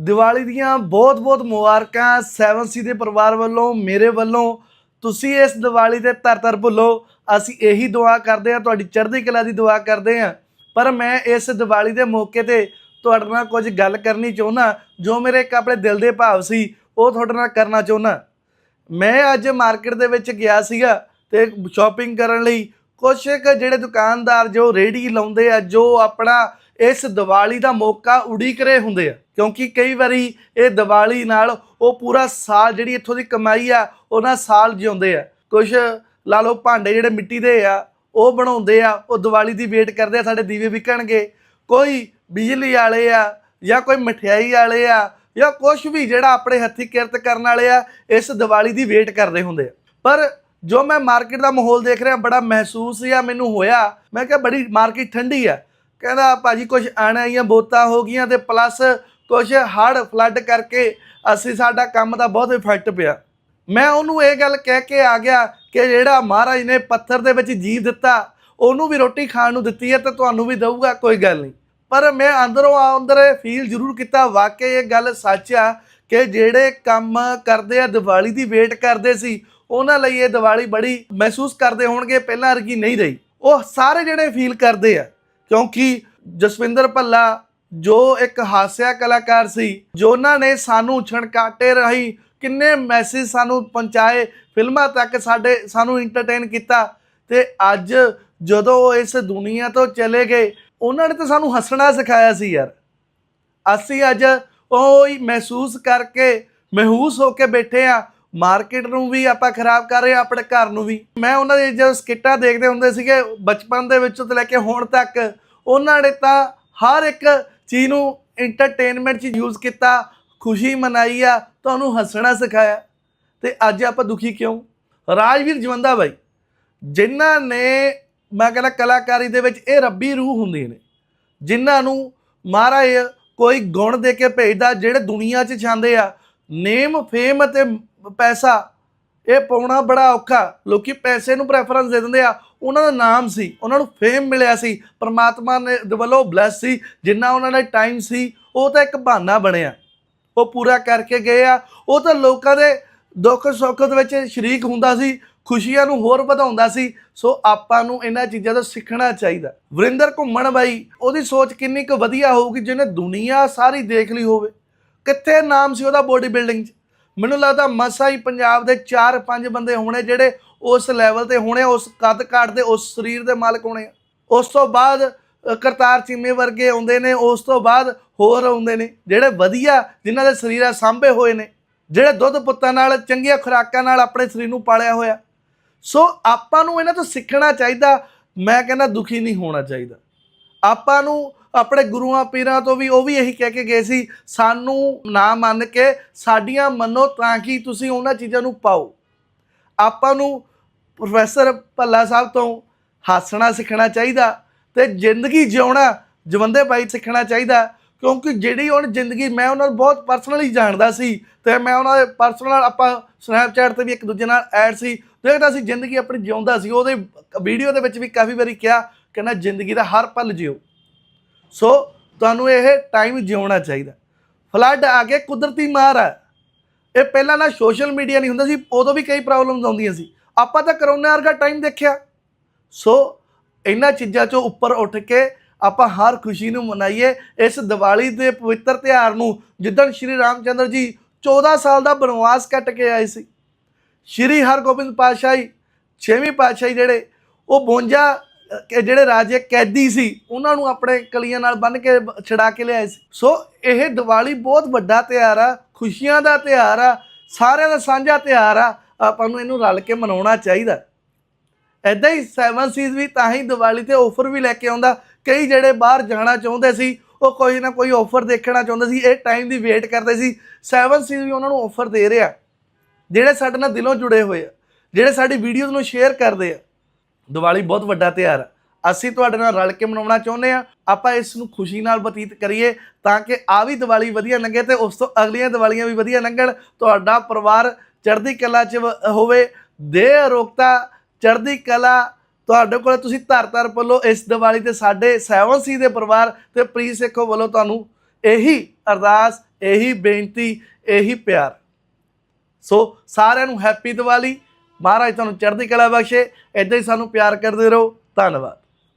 ਦੀਵਾਲੀ ਦੀਆਂ ਬਹੁਤ-ਬਹੁਤ ਮੁਬਾਰਕਾਂ 7C ਦੇ ਪਰਿਵਾਰ ਵੱਲੋਂ, ਮੇਰੇ ਵੱਲੋਂ। ਤੁਸੀਂ ਇਸ ਦੀਵਾਲੀ ਤੇ ਤਰ-ਤਰ ਭੁੱਲੋ। ਅਸੀਂ ਇਹੀ ਦੁਆ ਕਰਦੇ ਹਾਂ, ਤੁਹਾਡੀ ਚੜ੍ਹਦੀ ਕਲਾ ਦੀ ਦੁਆ ਕਰਦੇ ਹਾਂ। ਪਰ ਮੈਂ ਇਸ ਦੀਵਾਲੀ ਦੇ ਮੌਕੇ ਤੇ ਤੁਹਾਡੇ ਨਾਲ ਕੁਝ ਗੱਲ ਕਰਨੀ ਚਾਹੁੰਦਾ, ਜੋ ਮੇਰੇ ਇੱਕ ਆਪਣੇ ਦਿਲ ਦੇ ਭਾਵ ਸੀ, ਉਹ ਤੁਹਾਡੇ ਨਾਲ ਕਰਨਾ ਚਾਹੁੰਦਾ। ਮੈਂ ਅੱਜ ਮਾਰਕੀਟ ਦੇ ਵਿੱਚ ਗਿਆ ਸੀਗਾ ਤੇ ਸ਼ਾਪਿੰਗ ਕਰਨ ਲਈ ਕੁਛ ਕੁ ਜਿਹੜੇ ਦੁਕਾਨਦਾਰ, ਜੋ ਰੇੜੀ ਲਾਉਂਦੇ ਆ, ਜੋ ਆਪਣਾ ਇਸ ਦੀਵਾਲੀ ਦਾ ਮੌਕਾ ਉਡੀਕ ਰਹੇ ਹੁੰਦੇ ਆ, ਕਿਉਂਕਿ ਕਈ ਵਾਰੀ ਇਹ ਦੀਵਾਲੀ ਨਾਲ ਉਹ ਪੂਰਾ ਸਾਲ ਜਿਹੜੀ ਇੱਥੋਂ ਦੀ ਕਮਾਈ ਆ, ਉਹਨਾਂ ਸਾਲ ਜਿਉਂਦੇ ਆ। ਕੁਛ ਲਾ ਲਓ ਭਾਂਡੇ ਜਿਹੜੇ ਮਿੱਟੀ ਦੇ ਆ, ਉਹ ਬਣਾਉਂਦੇ ਆ, ਉਹ ਦੀਵਾਲੀ ਦੀ ਵੇਟ ਕਰਦੇ ਆ, ਸਾਡੇ ਦੀਵੇ ਵਿਕਣਗੇ। ਕੋਈ ਬਿਜਲੀ ਵਾਲੇ ਆ, ਜਾਂ ਕੋਈ ਮਠਿਆਈ ਵਾਲੇ ਆ, ਜਾਂ ਕੁਝ ਵੀ ਜਿਹੜਾ ਆਪਣੇ ਹੱਥੀ ਕਿਰਤ ਕਰਨ ਵਾਲੇ ਆ, ਇਸ ਦੀਵਾਲੀ ਦੀ ਵੇਟ ਕਰਦੇ ਹੁੰਦੇ ਆ। ਪਰ ਜੋ ਮੈਂ ਮਾਰਕੀਟ ਦਾ ਮਾਹੌਲ ਦੇਖ ਰਿਹਾ, ਬੜਾ ਮਹਿਸੂਸ ਜਾਂ ਮੈਨੂੰ ਹੋਇਆ, ਮੈਂ ਕਿਹਾ ਬੜੀ ਮਾਰਕੀਟ ਠੰਡੀ ਆ। ਕਹਿੰਦਾ ਭਾਜੀ ਕੁਝ ਆਣਾਈਆਂ ਬੋਤਾਂ ਹੋ ਗਈਆਂ ਤੇ ਪਲੱਸ ਕੁਝ ਹੜ ਫਲੱਡ ਕਰਕੇ ਅਸੀਂ ਸਾਡਾ ਕੰਮ ਦਾ ਬਹੁਤ ਇਫੈਕਟ ਪਿਆ। ਮੈਂ ਉਹਨੂੰ ਇਹ ਗੱਲ ਕਹਿ ਕੇ ਆ ਗਿਆ ਕਿ ਜਿਹੜਾ ਮਹਾਰਾਜ ਨੇ ਪੱਥਰ ਦੇ ਵਿੱਚ ਜੀਵ ਦਿੱਤਾ, ਉਹਨੂੰ ਵੀ ਰੋਟੀ ਖਾਣ ਨੂੰ ਦਿੱਤੀ ਹੈ ਤੇ ਤੁਹਾਨੂੰ ਵੀ ਦਊਗਾ, ਕੋਈ ਗੱਲ ਨਹੀਂ। ਪਰ ਮੈਂ ਅੰਦਰੋਂ ਆ ਅੰਦਰ ਫੀਲ ਜ਼ਰੂਰ ਕੀਤਾ, ਵਾਕਈ ਇਹ ਗੱਲ ਸੱਚ ਆ ਕਿ ਜਿਹੜੇ ਕੰਮ ਕਰਦੇ ਆ, ਦੀਵਾਲੀ ਦੀ ਵੇਟ ਕਰਦੇ ਸੀ, ਉਹਨਾਂ ਲਈ ਇਹ ਦੀਵਾਲੀ ਬੜੀ ਮਹਿਸੂਸ ਕਰਦੇ ਹੋਣਗੇ, ਪਹਿਲਾਂ ਵਰਗੀ ਨਹੀਂ ਰਹੀ। ਉਹ ਸਾਰੇ ਜਿਹੜੇ ਫੀਲ ਕਰਦੇ ਆ ਕਿਉਂਕਿ ਜਸਵਿੰਦਰ ਭੱਲਾ ਜੋ ਇੱਕ ਹਾਸਿਆ ਕਲਾਕਾਰ ਸੀ, ਜੋ ਉਹਨਾਂ ਨੇ ਸਾਨੂੰ ਛਣਕਾਟੇ ਰਾਹੀਂ ਕਿੰਨੇ ਮੈਸੇਜ ਸਾਨੂੰ ਪਹੁੰਚਾਏ, ਫਿਲਮਾਂ ਤੱਕ ਸਾਡੇ, ਸਾਨੂੰ ਇੰਟਰਟੇਨ ਕੀਤਾ ਤੇ ਅੱਜ ਜਦੋਂ ਇਸ ਦੁਨੀਆ ਤੋਂ ਚਲੇ ਗਏ, ਉਹਨਾਂ ਨੇ ਤਾਂ ਸਾਨੂੰ ਹੱਸਣਾ ਸਿਖਾਇਆ ਸੀ ਯਾਰ। ਅਸੀਂ ਅੱਜ ਉਹ ਹੀ ਮਹਿਸੂਸ ਕਰਕੇ ਮਹਿੂਸ ਹੋ ਕੇ ਬੈਠੇ ਆ ਮਾਰਕੀਟ ਨੂੰ ਵੀ ਆਪਾਂ ਖਰਾਬ ਕਰ ਰਹੇ ਆ ਆਪਣੇ ਘਰ ਨੂੰ ਵੀ। ਮੈਂ ਉਹਨਾਂ ਦੇ ਜਦੋਂ ਸਕਿੱਟਾਂ ਦੇਖਦੇ ਹੁੰਦੇ ਸੀਗੇ, ਬਚਪਨ ਦੇ ਵਿੱਚੋਂ ਤੋਂ ਲੈ ਕੇ ਹੁਣ ਤੱਕ, ਉਹਨਾਂ ਨੇ ਤਾਂ ਹਰ ਇੱਕ ਚੀਜ਼ ਨੂੰ ਐਂਟਰਟੇਨਮੈਂਟ 'ਚ ਯੂਜ਼ ਕੀਤਾ, ਖੁਸ਼ੀ ਮਨਾਈ ਆ, ਤੁਹਾਨੂੰ ਹੱਸਣਾ ਸਿਖਾਇਆ। ਤੇ ਅੱਜ ਆਪਾਂ ਦੁਖੀ ਕਿਉਂ? ਰਾਜਵੀਰ ਜਵੰਦਾ ਬਾਈ, ਜਿਨ੍ਹਾਂ ਨੇ ਮੈਂ ਕਹਿੰਦਾ ਕਲਾਕਾਰੀ ਦੇ ਵਿੱਚ ਇਹ ਰੱਬੀ ਰੂਹ ਹੁੰਦੀ ਨੇ। ਜਿਨ੍ਹਾਂ ਨੂੰ ਮਹਾਰਾਜ ਕੋਈ ਗੁਣ ਦੇ ਕੇ ਭੇਜਦਾ, ਜਿਹੜੇ ਦੁਨੀਆ 'ਚ ਛਾਂਦੇ ਆ ਨੇਮ ਫੇਮ ਅਤੇ ਪੈਸਾ, ਇਹ ਪਾਉਣਾ ਬੜਾ ਔਖਾ। ਲੋਕੀ ਪੈਸੇ ਨੂੰ ਪ੍ਰੈਫਰੈਂਸ ਦੇ ਦਿੰਦੇ ਆ। ਉਹਨਾਂ ਦਾ ਨਾਮ ਸੀ, ਉਹਨਾਂ ਨੂੰ ਫੇਮ ਮਿਲਿਆ ਸੀ। ਪਰਮਾਤਮਾ ਨੇ ਵੱਲੋਂ ਬਲੈਸ ਸੀ, ਜਿੰਨਾ ਉਹਨਾਂ ਦਾ ਟਾਈਮ ਸੀ, ਉਹ ਤਾਂ ਇੱਕ ਬਹਾਨਾ ਬਣਿਆ। ਉਹ ਪੂਰਾ ਕਰਕੇ ਗਏ ਆ। ਉਹ ਤਾਂ ਲੋਕਾਂ ਦੇ ਦੁੱਖ ਸੁੱਖ ਦੇ ਵਿੱਚ ਸ਼ਰੀਕ ਹੁੰਦਾ ਸੀ, ਖੁਸ਼ੀਆਂ ਨੂੰ ਹੋਰ ਵਧਾਉਂਦਾ ਸੀ। ਸੋ ਆਪਾਂ ਨੂੰ ਇਹਨਾਂ ਚੀਜ਼ਾਂ ਤੋਂ ਸਿੱਖਣਾ ਚਾਹੀਦਾ। ਵਰਿੰਦਰ ਘੁੰਮਣ ਬਾਈ, ਉਹਦੀ ਸੋਚ ਕਿੰਨੀ ਕੁ ਵਧੀਆ ਹੋਊਗੀ, ਜਿਹਨੇ ਦੁਨੀਆ ਸਾਰੀ ਦੇਖ ਲਈ ਹੋਵੇ। ਕਿੱਥੇ ਨਾਮ ਸੀ ਉਹਦਾ ਬੋਡੀ ਬਿਲਡਿੰਗ 'ਚ? ਮੈਨੂੰ ਲੱਗਦਾ ਮਸਾ ਹੀ ਪੰਜਾਬ ਦੇ 4-5 ਬੰਦੇ ਹੋਣੇ ਜਿਹੜੇ ਉਸ ਲੈਵਲ ਤੇ ਹੋਣੇ ਉਸ ਕੱਦ ਕਾਠ ਦੇ, ਉਸ ਸਰੀਰ ਦੇ ਮਾਲਕ ਹੋਣੇ ਆ। ਉਸ ਤੋਂ ਬਾਅਦ ਕਰਤਾਰ ਚੀਮੇ ਵਰਗੇ ਆਉਂਦੇ ਨੇ, ਉਸ ਤੋਂ ਬਾਅਦ ਹੋਰ ਆਉਂਦੇ ਨੇ, ਜਿਹੜੇ ਵਧੀਆ, ਜਿਨ੍ਹਾਂ ਦੇ ਸਰੀਰਾਂ ਸਾਂਭੇ ਹੋਏ ਨੇ, ਜਿਹੜੇ ਦੁੱਧ ਪੁੱਤਾਂ ਨਾਲ, ਚੰਗੀਆਂ ਖੁਰਾਕਾਂ ਨਾਲ ਆਪਣੇ ਸਰੀਰ ਨੂੰ ਪਾਲਿਆ ਹੋਇਆ ਸੋ ਆਪਾਂ ਨੂੰ ਇਹਨਾਂ ਤੋਂ ਸਿੱਖਣਾ ਚਾਹੀਦਾ, ਮੈਂ ਕਹਿੰਦਾ ਦੁਖੀ ਨਹੀਂ ਹੋਣਾ ਚਾਹੀਦਾ ਆਪਾਂ ਨੂੰ ਆਪਣੇ ਗੁਰੂਆਂ ਪੀਰਾਂ ਤੋਂ ਵੀ ਉਹ ਵੀ ਇਹੀ ਕਹਿ ਕੇ ਗਏ ਸੀ, ਸਾਨੂੰ ਨਾ ਮੰਨ ਕੇ ਸਾਡੀਆਂ ਮੰਨੋ ਤਾਂ ਕਿ ਤੁਸੀਂ ਉਹਨਾਂ ਚੀਜ਼ਾਂ ਨੂੰ ਪਾਓ। ਆਪਾਂ ਨੂੰ ਪ੍ਰੋਫੈਸਰ ਭੱਲਾ ਸਾਹਿਬ ਤੋਂ ਹੱਸਣਾ ਸਿੱਖਣਾ ਚਾਹੀਦਾ ਤੇ ਜ਼ਿੰਦਗੀ ਜਿਉਣਾ ਜਵੰਦੇ ਬਾਈ ਸਿੱਖਣਾ ਚਾਹੀਦਾ, ਕਿਉਂਕਿ ਜਿਹੜੀ ਹੁਣ ਜ਼ਿੰਦਗੀ ਮੈਂ ਉਹਨਾਂ ਨੂੰ ਬਹੁਤ ਪਰਸਨਲੀ ਜਾਣਦਾ ਸੀ ਤੇ ਮੈਂ ਉਹਨਾਂ ਦੇ ਪਰਸਨਲ ਆਪਾਂ ਸਨੈਪਚੈਟ ਤੇ ਵੀ ਇੱਕ ਦੂਜੇ ਨਾਲ ਐਡ ਸੀ। ਦੇਖਦਾ ਸੀ ਜ਼ਿੰਦਗੀ ਆਪਣੀ ਜਿਉਂਦਾ ਸੀ, ਉਹਦੇ ਵੀਡੀਓ ਦੇ ਵਿੱਚ ਵੀ ਕਾਫੀ ਵਾਰੀ ਕਿਹਾ ਕਹਿੰਦਾ ਜ਼ਿੰਦਗੀ ਦਾ ਹਰ ਪਲ ਜਿਓ। ਸੋ ਤੁਹਾਨੂੰ ਇਹ ਟਾਈਮ ਜਿਉਣਾ ਚਾਹੀਦਾ। ਫਲੱਡ ਆ ਕੇ ਕੁਦਰਤੀ ਮਾਰ ਆ। ਇਹ ਪਹਿਲਾਂ ਨਾ ਸੋਸ਼ਲ ਮੀਡੀਆ ਨਹੀਂ ਹੁੰਦਾ ਸੀ, ਉਦੋਂ ਵੀ ਕਈ ਪ੍ਰੋਬਲਮਸ ਆਉਂਦੀਆਂ ਸੀ। ਆਪਾਂ ਤਾਂ ਕਰੋਨਾ ਵਰਗਾ ਟਾਈਮ ਦੇਖਿਆ। ਸੋ ਇਹਨਾਂ ਚੀਜ਼ਾਂ ਚੋਂ ਉੱਪਰ ਉੱਠ ਕੇ ਆਪਾਂ ਹਰ ਖੁਸ਼ੀ ਨੂੰ ਮਨਾਈਏ। ਇਸ ਦੀਵਾਲੀ ਦੇ ਪਵਿੱਤਰ ਤਿਉਹਾਰ ਨੂੰ, ਜਿੱਦਣ ਸ਼੍ਰੀ ਰਾਮਚੰਦਰ ਜੀ 14 ਸਾਲ ਦਾ ਬਨਵਾਸ ਕੱਟ ਕੇ ਆਏ ਸੀ। ਸ਼੍ਰੀ ਹਰਗੋਬਿੰਦ ਪਾਤਸ਼ਾਹੀ, ਛੇਵੀਂ ਪਾਤਸ਼ਾਹੀ ਜਿਹੜੇ, ਉਹ 52 ਜਿਹੜੇ ਰਾਜੇ ਕੈਦੀ ਸੀ, ਉਹਨਾਂ ਨੂੰ ਆਪਣੇ ਕਲੀਆਂ ਨਾਲ ਬੰਨ ਕੇ ਬ- ਛੁਡਾ ਕੇ ਲਿਆਏ ਸੀ। ਸੋ ਇਹ ਦੀਵਾਲੀ ਬਹੁਤ ਵੱਡਾ ਤਿਉਹਾਰ ਆ, ਖੁਸ਼ੀਆਂ ਦਾ ਤਿਉਹਾਰ ਆ, ਸਾਰਿਆਂ ਦਾ ਸਾਂਝਾ ਤਿਉਹਾਰ ਆ, ਆਪਾਂ ਨੂੰ ਇਹਨੂੰ ਰਲ ਕੇ ਮਨਾਉਣਾ ਚਾਹੀਦਾ। ਐਦਾਂ ਹੀ ਸੈਵਨ ਸੀਜ਼ ਵੀ ਤਾਂ ਹੀ ਦੀਵਾਲੀ ਤੇ ਆਫਰ ਵੀ ਲੈ ਕੇ ਆਉਂਦਾ। ਕਈ ਜਿਹੜੇ ਬਾਹਰ ਜਾਣਾ ਚਾਹੁੰਦੇ ਸੀ, ਉਹ ਕੋਈ ਨਾ ਕੋਈ ਆਫਰ ਦੇਖਣਾ ਚਾਹੁੰਦੇ ਸੀ, ਇਹ ਟਾਈਮ ਦੀ ਵੇਟ ਕਰਦੇ ਸੀ। ਸੈਵਨ ਸੀਜ਼ ਵੀ ਉਹਨਾਂ ਨੂੰ ਆਫਰ ਦੇ ਰਿਹਾ ਜਿਹੜੇ ਸਾਡੇ ਨਾਲ ਦਿਲੋਂ ਜੁੜੇ ਹੋਏ ਆ, ਜਿਹੜੇ ਸਾਡੀ ਵੀਡੀਓਜ਼ ਨੂੰ ਸ਼ੇਅਰ ਕਰਦੇ ਆ ਦੀਵਾਲੀ ਬਹੁਤ ਵੱਡਾ ਤਿਉਹਾਰ ਆ। ਅਸੀਂ ਤੁਹਾਡੇ ਨਾਲ ਰਲ ਕੇ ਮਨਾਉਣਾ ਚਾਹੁੰਦੇ ਆ ਆਪਾਂ ਇਸ ਨੂੰ ਖੁਸ਼ੀ ਨਾਲ ਬਤੀਤ ਕਰੀਏ ਤਾਂ ਕਿ ਆ ਵੀ ਦੀਵਾਲੀ ਵਧੀਆ ਲੰਘੇ ਤੇ ਉਸ ਤੋਂ ਅਗਲੀਆਂ ਦੀਵਾਲੀਆਂ ਵੀ ਵਧੀਆ ਲੰਘਣ। ਤੁਹਾਡਾ ਪਰਿਵਾਰ ਚੜ੍ਹਦੀ ਕਲਾ 'ਚ ਹੋਵੇ ਦੇ ਅਰੋਗਤਾ ਚੜ੍ਹਦੀ ਕਲਾ। ਤੁਹਾਡੇ ਕੋਲ ਤੁਸੀਂ ਧਰ ਧਰ ਪੱਲੋ ਇਸ ਦੀਵਾਲੀ ਤੇ ਸਾਡੇ 7C ਦੇ ਪਰਿਵਾਰ ਤੇ ਪ੍ਰੀ ਸੇਖੋ ਵੱਲੋਂ ਤੁਹਾਨੂੰ ਇਹੀ ਅਰਦਾਸ, ਇਹੀ ਬੇਨਤੀ, ਇਹੀ ਪਿਆਰ। ਸੋ ਸਾਰਿਆਂ ਨੂੰ ਹੈਪੀ ਦੀਵਾਲੀ। ਮਹਾਰਾਜ ਤੁਹਾਨੂੰ ਚੜ੍ਹਦੀ ਕਲਾ ਬਖਸ਼ੇ। ਇਦਾਂ ਹੀ ਸਾਨੂੰ ਪਿਆਰ ਕਰਦੇ ਰਹੋ। ਧੰਨਵਾਦ।